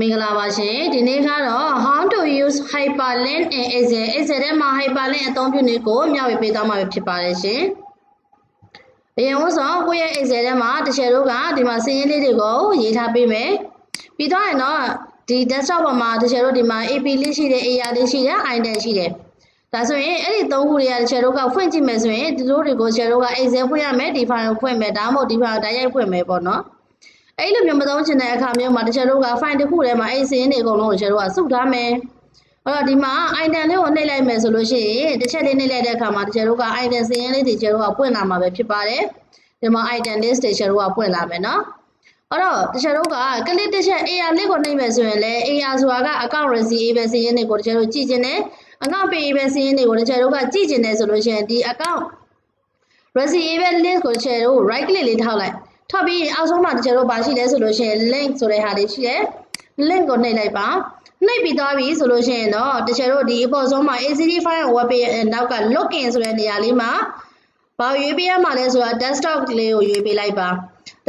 မင်္ဂလာပါရှင်ဒီနေ့ကတော့ how to use hyperlink in excel excel ထဲမှာ hyperlink အသုံးပြုနည်းကိုမျှဝေပေးသွားမှာဖြစ်ပါတယ်ရှင်အရင်ဦးဆုံးကိုယ့်ရဲ့ excel ထဲမှာတစ်ချက်တို့ကဒီမှာစာရင်းလေးတွေကိုရေးထားပေးမယ်ပြီးတော့ရင်တော့ဒီ desktop ပေါ်မှာတစ်ချက်တို့ဒီမှာ AP လေးရှိတယ် AR လေးရှိတယ် item ရှိတယ်ဒါဆိုရင်အဲ့ဒီသုံးခုတွေကတစ်ချက်တို့ကဖွင့်ကြည့်မယ်ဆိုရင်ဒီလိုတွေကိုတစ်ချက်တို့က excel ဖွင့်ရမယ်ဒီ file ကိုဖွင့်မယ်ဒါမှမဟုတ်ဒီ file တိုက်ရိုက်ဖွင့်မယ်ပေါ့နော် အဲ့လိုမျိုးမသုံးချင်တဲ့အခါမျိုးမှာတချို့တို့က file တစ်ခုထဲမှာအဲ့ဒီစာရင်းတွေအကုန်လုံးကိုတချို့တို့ကစုထားမယ်။အဲ့တော့ဒီမှာ item လေးကိုနှိပ်လိုက်မယ်ဆိုလို့ရှိရင်တစ်ချက်လေးနှိပ်လိုက်တဲ့အခါမှာတချို့တို့က item စာရင်းလေးတွေတချို့တို့ကပွင့်လာမှာပဲဖြစ်ပါတယ်။ဒီမှာ item list တွေတချို့တို့ကပွင့်လာမယ်နော်။အဲ့တော့တချို့တို့က click တစ်ချက် AR လေးကိုနှိပ်မယ်ဆိုရင်လည်း AR ဆိုတာက account receivable စာရင်းတွေကိုတချို့တို့ကြည့်ချင်တယ်။ account payable စာရင်းတွေကိုတချို့တို့ကကြည့်ချင်တယ်ဆိုလို့ရှိရင်ဒီ account receivable list ကိုတချို့တို့ right click လေးထောက်လိုက်။ ထောက်ပြီးအောက်ဆုံးမှာတချို့တို့ပါရှိလဲဆိုလို့ရှိရင် link ဆိုတဲ့ဟာလေးရှိတယ်။ link ကိုနှိပ်လိုက်ပါ။နှိပ်ပြီးသွားပြီဆိုလို့ရှိရင်တော့တချို့တို့ဒီအပေါ်ဆုံးမှာ ACD file web page နောက်က login ဆိုတဲ့နေရာလေးမှာဘာရွေးပေးရမှာလဲဆိုတာ desktop လေးကိုရွေးပေးလိုက်ပါ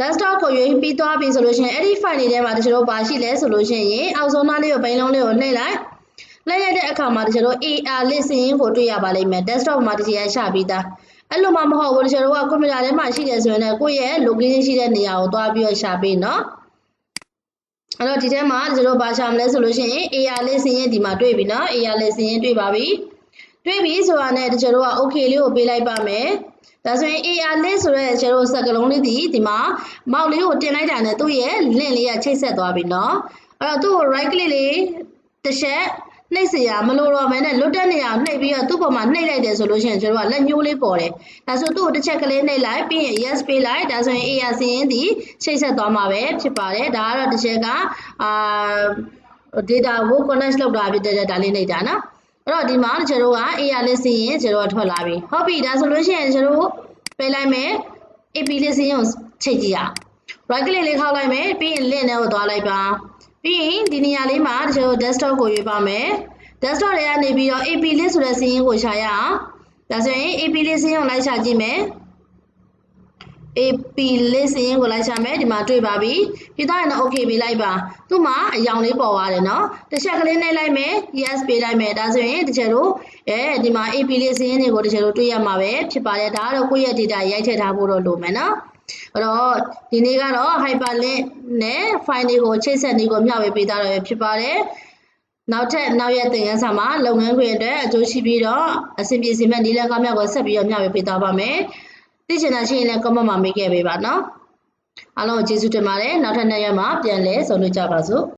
desktop ကိုရွေးပြီးသွားပြီဆိုလို့ရှိရင်အဲ့ဒီ file တွေထဲမှာတချို့တို့ပါရှိလဲဆိုလို့ရှိရင်အောက်ဆုံးသားလေးကိုဘိန်းလုံးလေးကိုနှိပ်လိုက်လိုက်ရတဲ့အခါမှာတချို့တို့ AR လစ်စင်းကိုတွေ့ရပါလိမ့်မယ် desktop မှာတချို့ရရှာပြီးသား အဲ့လိုမှမဟုတ်ဘူးတချို့တို့ကကွန်ပျူတာထဲမှာရှိတယ်ဆိုရင်လည်းကိုယ့်ရဲ့ location ရှိတဲ့နေရာကိုသွားပြီးတော့ရှာပေးနော်အဲ့တော့ဒီထဲမှာကျွန်တော်ဘာရှာမလဲဆိုလို့ရှိရင် AR လေးစင်းရင်ဒီမှာတွေ့ပြီနော် AR လေးစင်းရင်တွေ့ပါပြီတွေ့ပြီဆိုတာနဲ့ကျွန်တော်တို့က okay လေးကိုပေးလိုက်ပါမယ်ဒါဆိုရင် AR လေးဆိုရဲကျွန်တော်စက်ကလုံးလေးဒီဒီမှာမောက်လေးကိုတင်လိုက်တာနဲ့သူ့ရဲ့ link လေးကချိတ်ဆက်သွားပြီနော်အဲ့တော့သူ့ကို right click လေးတစ်ချက် နှိပ်စရာမလိုတော့မဲနဲ့လွတ်တဲ့နေရာနှိပ်ပြီးတော့သူ့ပေါ်မှာနှိပ်လိုက်တယ်ဆိုလို့ရှိရင်ကျွန်တော်ကလက်ညှိုးလေးပေါ်တယ်ဒါဆိုသူ့ကိုတစ်ချက်ကလေးနှိပ်လိုက်ပြီးရင် yes ပေးလိုက်ဒါဆိုရင် AR စရင်ဒီချိတ်ဆက်သွားမှာပဲဖြစ်ပါတယ်ဒါကတော့တစ်ချက်ကအာ data ကို connect လုပ်တာဖြစ်တဲ့ဒါလေးနှိပ်တာနော်အဲ့တော့ဒီမှာကျွန်တော်က AR လေးစရင်ကျွန်တော်ထွက်လာပြီဟုတ်ပြီဒါဆိုလို့ရှိရင်ကျွန်တော်ပေးလိုက်မယ် AP လေးစရင်ကိုချိန်ကြည့်ရအောင် right click လေးခောက်လိုက်မယ်ပြီးရင် link နဲ့ကိုသွားလိုက်ပါ ပြီးရင်ဒီနေရာလေးမှာတချို့ desktop ကိုရွေးပါမယ် desktop တွေကနေပြီးတော့ AP လေးဆိုတဲ့စီးရင်ကိုရှာရအောင်ဒါဆိုရင် AP လေးစီးရင်ကိုလိုက်ရှာကြည့်မယ် AP လေးစီးရင်ကိုလိုက်ရှာမယ်ဒီမှာတွေ့ပါပြီပြီးတော့ရင် okay ပေးလိုက်ပါသူ့မှာအယောင်လေးပေါ်သွားတယ်နော်တစ်ချက်ကလေးနှိပ်လိုက်မယ် yes ပေးလိုက်မယ်ဒါဆိုရင်တစ်ချက်တို့အဲဒီမှာ AP လေးစီးရင်တွေကိုတစ်ချက်တို့တွေ့ရမှာပဲဖြစ်ပါတယ်ဒါကတော့ကိုယ့်ရဲ့ data ရိုက်ထည့်ထားဖို့တော့လိုမယ်နော် အဲ့တော့ဒီနေ့ကတော့ hyperlink နဲ့ file တွေကိုချိတ်ဆက်နည်းကိုမျှဝေပေးထားရဖြစ်ပါတယ်နောက်ထပ်နောက်ရက်သင်ခန်းစာမှာလုပ်ငန်းခွင်အတွက်အကျိုးရှိပြီးတော့အဆင်ပြေစေမယ့်နည်းလမ်းကောင်းများကိုဆက်ပြီးတော့မျှဝေပေးသွားပါမယ်။သိချင်တာရှိရင်လည်း comment မှာမေးခဲ့ပေးပါနော်။အားလုံးကိုကျေးဇူးတင်ပါတယ်။နောက်ထပ်နေ့ရက်မှာပြန်လည်ဆုံတွေ့ကြပါစို့။